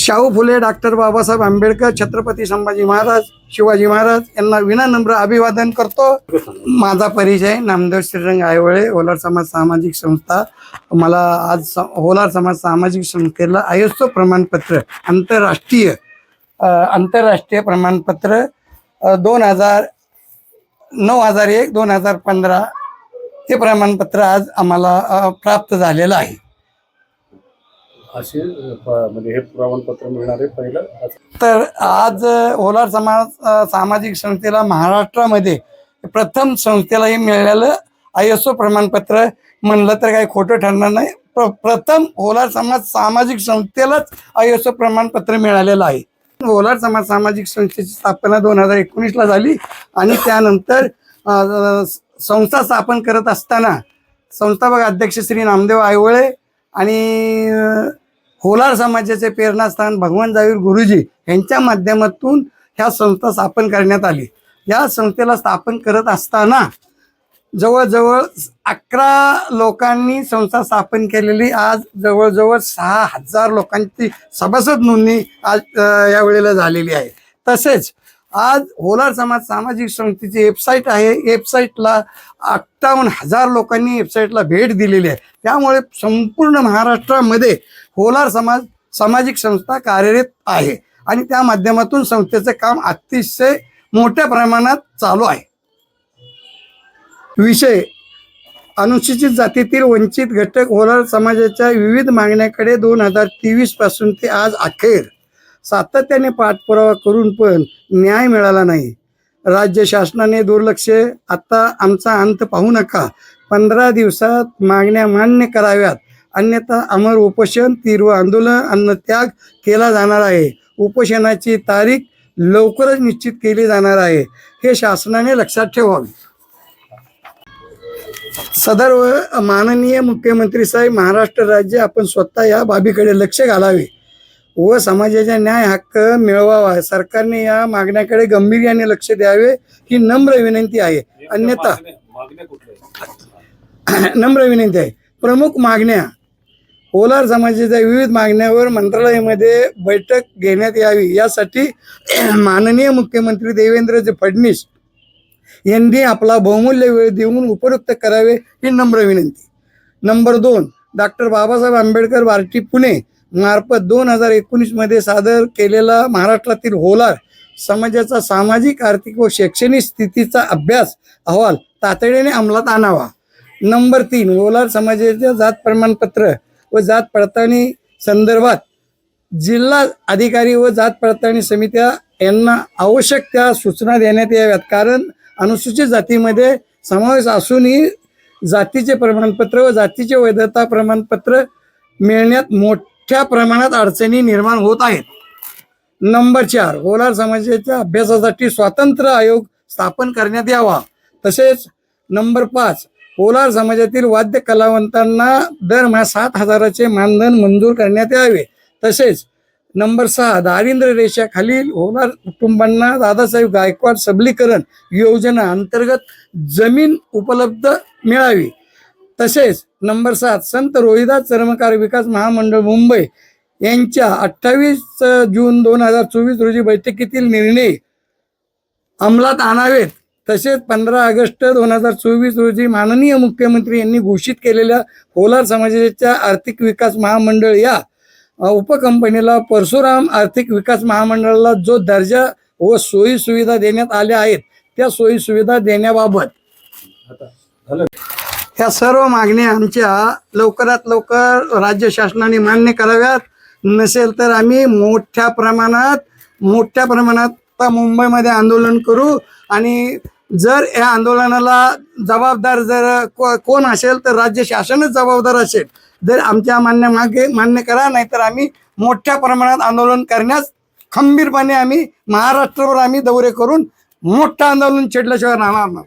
Shahu Phule doctor Babasaheb Ambedkar Chhatrapati Sambhaji Maharaj Shivaji Maharaj यांना विनानम्र अभिवादन करतो. माझा परिचय नामदेव श्रीरंग आयवळे होलार समाज सामाजिक संस्था. मला आज स- होलार समाज सामाजिक संस्थेला आयएसओ प्रमाणपत्र आंतरराष्ट्रीय आंतरराष्ट्रीय प्रमाणपत्र दोन हजार नऊ हजार एक दोन हजार पंधरा हे प्रमाणपत्र आज आम्हाला प्राप्त झालेलं आहे. असे म्हणजे हे प्रमाणपत्र मिळणारे पहिलं तर आज ओलार होलार समाज सामाजिक संस्थेला महाराष्ट्रामध्ये प्रथम संस्थेला हे मिळालेलं आय एस ओ प्रमाणपत्र म्हणलं तर काही खोटं ठरणार नाही. प्र- प्रथम होलार समाज सामाजिक संस्थेलाच आय एस ओ प्रमाणपत्र मिळालेलं आहे. होलार समाज सामाजिक संस्थेची स्थापना दोन हजार एकोणीसला झाली आणि त्यानंतर संस्था स्थापन करत असताना संस्थापक अध्यक्ष श्री नामदेव आयवळे आणि होलार समाजाचे प्रेरणास्थान भगवान जावीर गुरुजी यांच्या माध्यमातून ह्या संस्था स्थापन करण्यात आली. या संस्थेला स्थापन करत असताना जवळजवळ अकरा लोकांनी संस्था स्थापन केलेली. आज जवळजवळ सहा हजार लोकांची सभासद नोंदणी आज यावेळेला या वेळेला झालेली आहे. तसेच आज होलार समाज सामाजिक संस्थेची वेबसाईट आहे. वेबसाईटला अठ्ठावन्न हजार लोकांनी वेबसाईटला भेट दिलेली आहे. त्यामुळे संपूर्ण महाराष्ट्रामध्ये होलार समाज सामाजिक संस्था कार्यरत आहे. आणि त्या माध्यमातून संस्थेचं काम अतिशय मोठ्या प्रमाणात चालू आहे. विषय अनुसूचित जातीतील वंचित घटक होलार समाजाच्या विविध मागण्याकडे दोन हजार तेवीसपासून ते आज अखेर सातत्याने पाठपुरावा करून पण न्याय मिळाला नाही. राज्य शासनाने दुर्लक्ष आत्ता आमचा अंत पाहू नका. पंधरा दिवसात मागण्या मान्य कराव्यात. अन्यथा अमर उपोषण तीव्र आंदोलन अन्नत्याग केला जाणार आहे. उपोषणाची तारीख लवकरच निश्चित केली जाणार आहे. हे शासनाने लक्षात ठेवावे. सदर माननीय मुख्यमंत्री साहेब महाराष्ट्र राज्य आपण स्वतः या बाबीकडे लक्ष घालावे. व समाजाचा न्याय हक्क मिळवावा. सरकारने या मागण्याकडे गांभीर्याने लक्ष द्यावे ही नम्र विनंती आहे. अन्यथा? नम्र विनंती आहे. प्रमुख मागण्या होलार समाजाच्या विविध मागण्यावर मंत्रालयामध्ये बैठक घेण्यात यावी. यासाठी माननीय मुख्यमंत्री देवेंद्रजी फडणवीस यांनी आपला बहुमूल्य वेळ देऊन उपयुक्त करावे ही नम्र विनंती. नंबर दोन डॉक्टर बाबासाहेब आंबेडकर बार्टी पुणे. मार्फत दोन हजार एकोणीसमध्ये सादर केलेला महाराष्ट्रातील होलार समाजाचा सामाजिक आर्थिक व शैक्षणिक स्थितीचा अभ्यास अहवाल तातडीने अंमलात आणावा. नंबर तीन होलार समाजाच्या जात प्रमाणपत्र व जात पडताळणी संदर्भात जिल्हा अधिकारी व जात पडताळणी समित्या यांना आवश्यक त्या सूचना देण्यात याव्यात. कारण अनुसूचित जातीमध्ये समावेश असूनही जातीचे प्रमाणपत्र व जातीचे वैधता प्रमाणपत्र मिळण्यात मोठ मोठ्या प्रमाणात अडचणी निर्माण होत आहेत. नंबर चार होलार समाजाच्या अभ्यासासाठी स्वातंत्र्य आयोग स्थापन करण्यात यावा. तसेच नंबर पाच होलार समाजातील वाद्य कलावंतांना दरमहा सात हजाराचे मानधन मंजूर करण्यात यावे. तसेच नंबर सहा दारिद्र्य रेषाखालील होणार कुटुंबांना दादासाहेब गायकवाड सबलीकरण योजना अंतर्गत जमीन उपलब्ध मिळावी. तसेच नंबर सात संत रोहिदास चर्मकार विकास महामंडळ मुंबई यांच्या अठ्ठावीस जून दोन हजार चोवीस रोजी बैठकीतील निर्णय अंमलात आणावेत. तसेच पंधरा ऑगस्ट दोन हजार चोवीस रोजी माननीय मुख्यमंत्री यांनी घोषित केलेल्या होलार समाजाच्या आर्थिक विकास महामंडळ या उपकंपनीला परशुराम आर्थिक विकास महामंडळाला जो दर्जा व सोयी सुविधा देण्यात आल्या आहेत त्या सोयी सुविधा देण्याबाबत. या सर्व मागण्या आमच्या लवकरात लवकर राज्य शासनाने मान्य कराव्यात. नसेल तर आम्ही मोठ्या प्रमाणात मोठ्या प्रमाणात मुंबईमध्ये आंदोलन करू. आणि जर या आंदोलनाला जबाबदार जर को- कोण असेल तर राज्य शासनच जबाबदार असेल. जर आमच्या मान्य मागे मान्य करा नाहीतर आम्ही मोठ्या प्रमाणात आंदोलन करण्यास खंबीरपणे आम्ही महाराष्ट्रावर आम्ही दौरे करून मोठं आंदोलन छेडल्याशिवाय राहणार नाही.